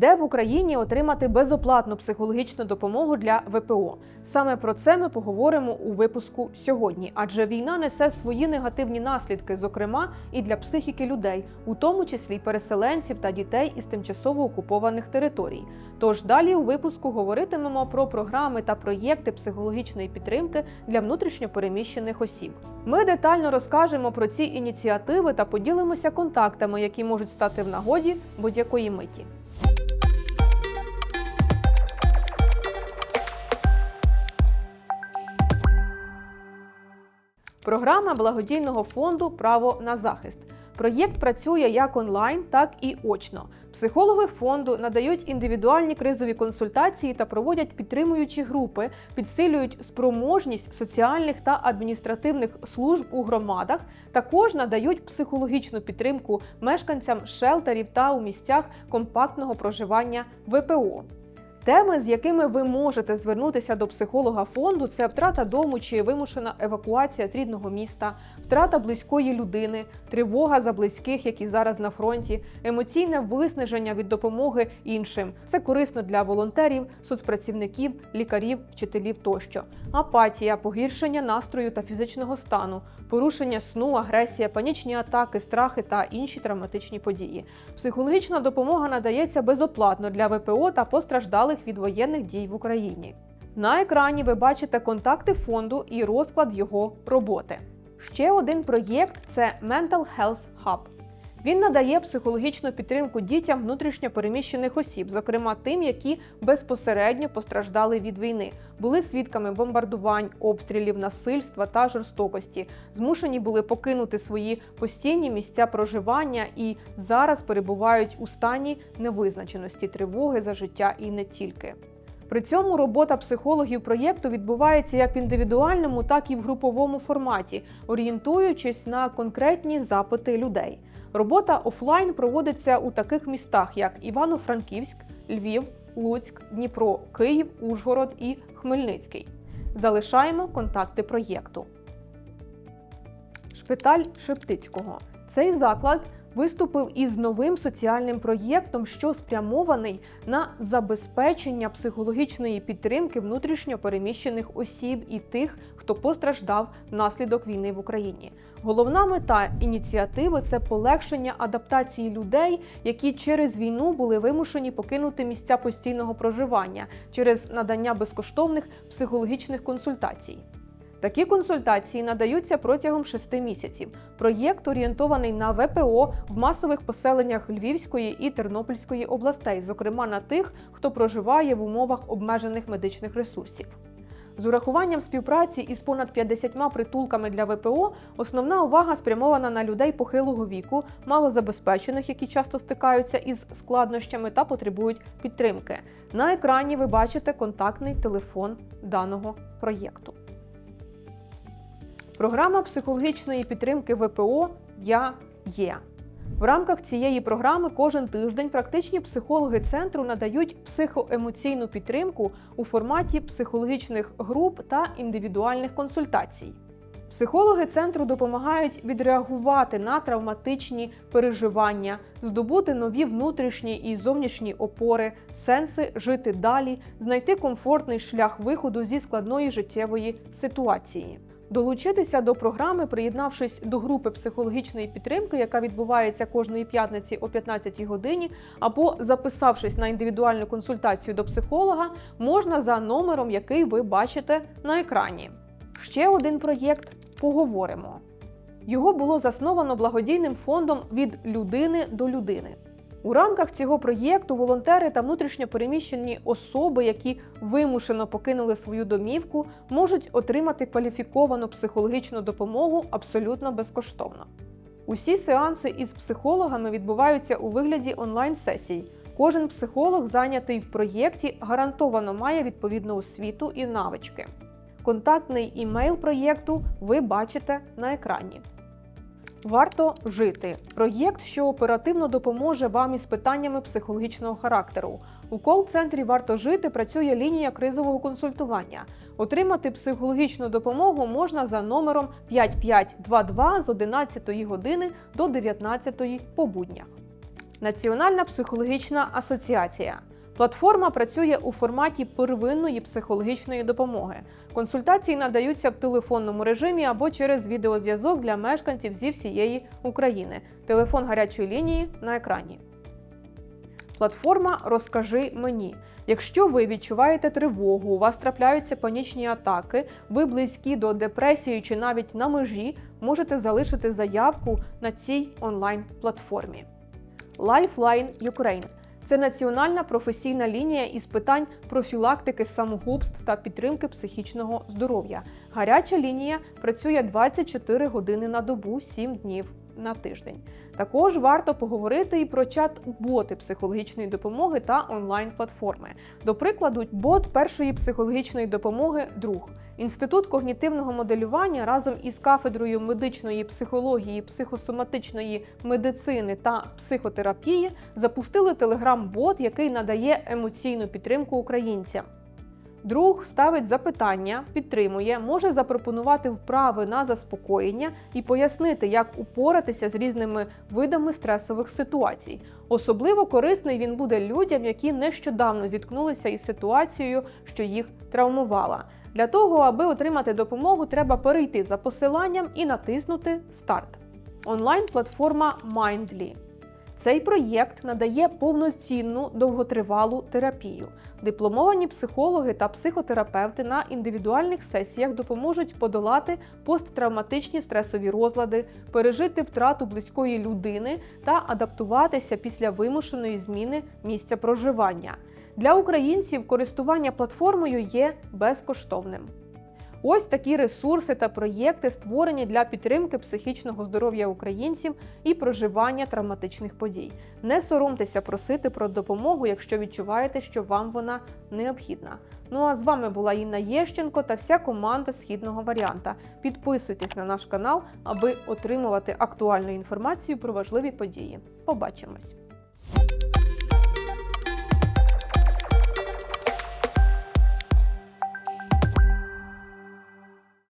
де в Україні отримати безоплатну психологічну допомогу для ВПО. Саме про це ми поговоримо у випуску сьогодні, адже війна несе свої негативні наслідки, зокрема і для психіки людей, у тому числі переселенців та дітей із тимчасово окупованих територій. Тож далі у випуску говоритимемо про програми та проєкти психологічної підтримки для внутрішньопереміщених осіб. Ми детально розкажемо про ці ініціативи та поділимося контактами, які можуть стати в нагоді будь-якої миті. Програма благодійного фонду Право на захист. Проєкт працює як онлайн, так і очно. Психологи фонду надають індивідуальні кризові консультації та проводять підтримуючі групи, підсилюють спроможність соціальних та адміністративних служб у громадах. Також надають психологічну підтримку мешканцям шелтерів та у місцях компактного проживання ВПО. Теми, з якими ви можете звернутися до психолога фонду, це втрата дому чи вимушена евакуація з рідного міста, втрата близької людини, тривога за близьких, які зараз на фронті, емоційне виснаження від допомоги іншим. Це корисно для волонтерів, соцпрацівників, лікарів, вчителів тощо. Апатія, погіршення настрою та фізичного стану, порушення сну, агресія, панічні атаки, страхи та інші травматичні події. Психологічна допомога надається безоплатно для ВПО та постраждалих від воєнних дій в Україні. На екрані ви бачите контакти фонду і розклад його роботи. Ще один проєкт це Mental Health Hub. Він надає психологічну підтримку дітям внутрішньо переміщених осіб, зокрема тим, які безпосередньо постраждали від війни, були свідками бомбардувань, обстрілів, насильства та жорстокості, змушені були покинути свої постійні місця проживання і зараз перебувають у стані невизначеності, тривоги за життя і не тільки. При цьому робота психологів проєкту відбувається як в індивідуальному, так і в груповому форматі, орієнтуючись на конкретні запити людей. Робота офлайн проводиться у таких містах, як Івано-Франківськ, Львів, Луцьк, Дніпро, Київ, Ужгород і Хмельницький. Залишаємо контакти проєкту. Шпиталь Шептицького. Цей заклад виступив із новим соціальним проєктом, що спрямований на забезпечення психологічної підтримки внутрішньо переміщених осіб і тих, хто постраждав внаслідок війни в Україні. Головна мета ініціативи це полегшення адаптації людей, які через війну були вимушені покинути місця постійного проживання через надання безкоштовних психологічних консультацій. Такі консультації надаються протягом шести місяців. Проєкт орієнтований на ВПО в масових поселеннях Львівської і Тернопільської областей, зокрема на тих, хто проживає в умовах обмежених медичних ресурсів. З урахуванням співпраці із понад 50 притулками для ВПО основна увага спрямована на людей похилого віку, малозабезпечених, які часто стикаються із складнощами та потребують підтримки. На екрані ви бачите контактний телефон даного проєкту. Програма психологічної підтримки ВПО Я є. В рамках цієї програми кожен тиждень практичні психологи центру надають психоемоційну підтримку у форматі психологічних груп та індивідуальних консультацій. Психологи центру допомагають відреагувати на травматичні переживання, здобути нові внутрішні і зовнішні опори, сенси жити далі, знайти комфортний шлях виходу зі складної життєвої ситуації. Долучитися до програми, приєднавшись до групи психологічної підтримки, яка відбувається кожної п'ятниці о 15 годині, або записавшись на індивідуальну консультацію до психолога, можна за номером, який ви бачите на екрані. Ще один проєкт поговоримо. Його було засновано благодійним фондом від людини до людини. У рамках цього проєкту волонтери та внутрішньо переміщені особи, які вимушено покинули свою домівку, можуть отримати кваліфіковану психологічну допомогу абсолютно безкоштовно. Усі сеанси із психологами відбуваються у вигляді онлайн-сесій. Кожен психолог, зайнятий в проєкті, гарантовано має відповідну освіту і навички. Контактний імейл проєкту ви бачите на екрані. Варто жити. Проєкт, що оперативно допоможе вам із питаннями психологічного характеру. У кол-центрі Варто жити працює лінія кризового консультування. Отримати психологічну допомогу можна за номером 5522 з 11 години до 19 по буднях. Національна психологічна асоціація. Платформа працює у форматі первинної психологічної допомоги. Консультації надаються в телефонному режимі або через відеозв'язок для мешканців зі всієї України. Телефон гарячої лінії на екрані. Платформа Розкажи мені. Якщо ви відчуваєте тривогу, у вас трапляються панічні атаки, ви близькі до депресії чи навіть на межі, можете залишити заявку на цій онлайн-платформі. Lifeline Ukraine – це національна професійна лінія із питань профілактики самогубств та підтримки психічного здоров'я. Гаряча лінія працює 24 години на добу, 7 днів на тиждень. Також варто поговорити і про чат-боти психологічної допомоги та онлайн-платформи. До прикладу, бот першої психологічної допомоги друг. Інститут когнітивного моделювання разом із кафедрою медичної психології, психосоматичної медицини та психотерапії запустили телеграм-бот, який надає емоційну підтримку українцям. Друг ставить запитання, підтримує, може запропонувати вправи на заспокоєння і пояснити, як упоратися з різними видами стресових ситуацій. Особливо корисний він буде людям, які нещодавно зіткнулися із ситуацією, що їх травмувала. Для того, аби отримати допомогу, треба перейти за посиланням і натиснути Старт. Онлайн-платформа Mindly. Цей проєкт надає повноцінну довготривалу терапію. Дипломовані психологи та психотерапевти на індивідуальних сесіях допоможуть подолати посттравматичні стресові розлади, пережити втрату близької людини та адаптуватися після вимушеної зміни місця проживання. Для українців користування платформою є безкоштовним. Ось такі ресурси та проєкти створені для підтримки психічного здоров'я українців і проживання травматичних подій. Не соромтеся просити про допомогу, якщо відчуваєте, що вам вона необхідна. Ну а з вами була Інна Єщенко та вся команда східного варіанта. Підписуйтесь на наш канал, аби отримувати актуальну інформацію про важливі події. Побачимось!